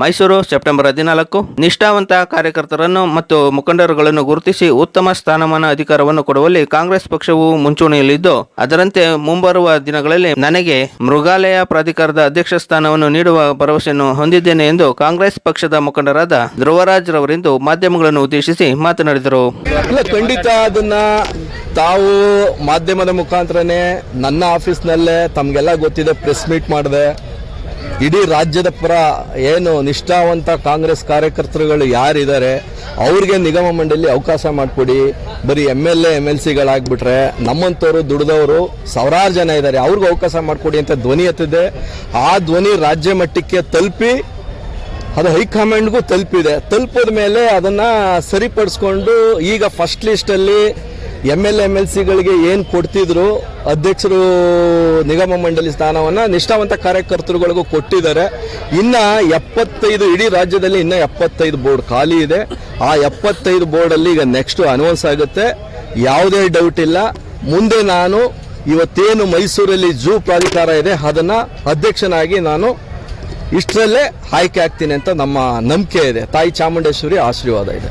Mysuru, September ಹದಿನಾಲ್ಕು. ನಿಷ್ಠಾವಂತ ಕಾರ್ಯಕರ್ತರನ್ನು ಮತ್ತು ಮುಖಂಡರುಗಳನ್ನು ಗುರುತಿಸಿ ಉತ್ತಮ ಸ್ಥಾನಮಾನ ಅಧಿಕಾರವನ್ನು ಕೊಡುವಲ್ಲಿ ಕಾಂಗ್ರೆಸ್ ಪಕ್ಷವು ಮುಂಚೂಣಿಯಲ್ಲಿದ್ದು, ಅದರಂತೆ ಮುಂಬರುವ ದಿನಗಳಲ್ಲಿ ನನಗೆ ಮೃಗಾಲಯ ಪ್ರಾಧಿಕಾರದ ಅಧ್ಯಕ್ಷ ಸ್ಥಾನವನ್ನು ನೀಡುವ ಭರವಸೆಯನ್ನು ಹೊಂದಿದ್ದೇನೆ ಎಂದು ಕಾಂಗ್ರೆಸ್ ಪಕ್ಷದ ಮುಖಂಡರಾದ ಧ್ರುವರಾಜ್ ರವರಿಂದು ಮಾಧ್ಯಮಗಳನ್ನು ಉದ್ದೇಶಿಸಿ ಮಾತನಾಡಿದರು. ಖಂಡಿತ ಅದನ್ನ ತಾವು ಮಾಧ್ಯಮದ ಮುಖಾಂತರನೇ ನನ್ನ ಆಫೀಸ್ನಲ್ಲೇ ತಮಗೆಲ್ಲ ಗೊತ್ತಿದೆ, ಪ್ರೆಸ್ ಮೀಟ್ ಮಾಡಿದೆ. ಇಡೀ ರಾಜ್ಯದ ಪರ ಏನು ನಿಷ್ಠಾವಂತ ಕಾಂಗ್ರೆಸ್ ಕಾರ್ಯಕರ್ತರುಗಳು ಯಾರಿದ್ದಾರೆ, ಅವ್ರಿಗೆ ನಿಗಮ ಮಂಡಳಿ ಅವಕಾಶ ಮಾಡಿಕೊಡಿ. ಬರೀ M L A M L ಸಿಗಳಾಗ್ಬಿಟ್ರೆ ನಮ್ಮಂಥವ್ರು, ದುಡಿದವರು ಸಾವಿರಾರು ಜನ ಇದ್ದಾರೆ. ಅವ್ರಿಗೂ ಅವಕಾಶ ಮಾಡಿಕೊಡಿ ಅಂತ ಧ್ವನಿ ಎತ್ತಿದೆ. ಆ ಧ್ವನಿ ರಾಜ್ಯ ಮಟ್ಟಕ್ಕೆ ತಲುಪಿ, ಅದು ಹೈಕಮಾಂಡ್ಗೂ ತಲುಪಿದೆ. ತಲುಪಿದ ಮೇಲೆ ಅದನ್ನು ಸರಿಪಡಿಸ್ಕೊಂಡು ಈಗ ಫಸ್ಟ್ ಲಿಸ್ಟಲ್ಲಿ ಎಂ ಎಲ್ ಎಂ ಎಲ್ ಸಿಗಳಿಗೆ ಏನು ಕೊಡ್ತಿದ್ರು, ಅಧ್ಯಕ್ಷರು ನಿಗಮ ಮಂಡಳಿ ಸ್ಥಾನವನ್ನ ನಿಷ್ಠಾವಂತ ಕಾರ್ಯಕರ್ತರುಗಳಿಗೂ ಕೊಟ್ಟಿದ್ದಾರೆ. ಇನ್ನ ಎಪ್ಪತ್ತೈದು ಇಡೀ ರಾಜ್ಯದಲ್ಲಿ ಇನ್ನ ಎಪ್ಪತ್ತೈದು ಬೋರ್ಡ್ ಖಾಲಿ ಇದೆ. ಆ ಎಪ್ಪತ್ತೈದು ಬೋರ್ಡಲ್ಲಿ ಈಗ ನೆಕ್ಸ್ಟ್ ಅನೌನ್ಸ್ ಆಗುತ್ತೆ. ಯಾವುದೇ ಡೌಟ್ ಇಲ್ಲ. ಮುಂದೆ ನಾನು ಇವತ್ತೇನು ಮೈಸೂರಲ್ಲಿ ಜೂ ಪ್ರಾಧಿಕಾರ ಇದೆ, ಅದನ್ನ ಅಧ್ಯಕ್ಷನಾಗಿ ನಾನು ಇಷ್ಟರಲ್ಲೇ ಆಯ್ಕೆ ಆಗ್ತೀನಿ ಅಂತ ನಮ್ಮ ನಂಬಿಕೆ ಇದೆ. ತಾಯಿ ಚಾಮುಂಡೇಶ್ವರಿ ಆಶೀರ್ವಾದ ಇದೆ.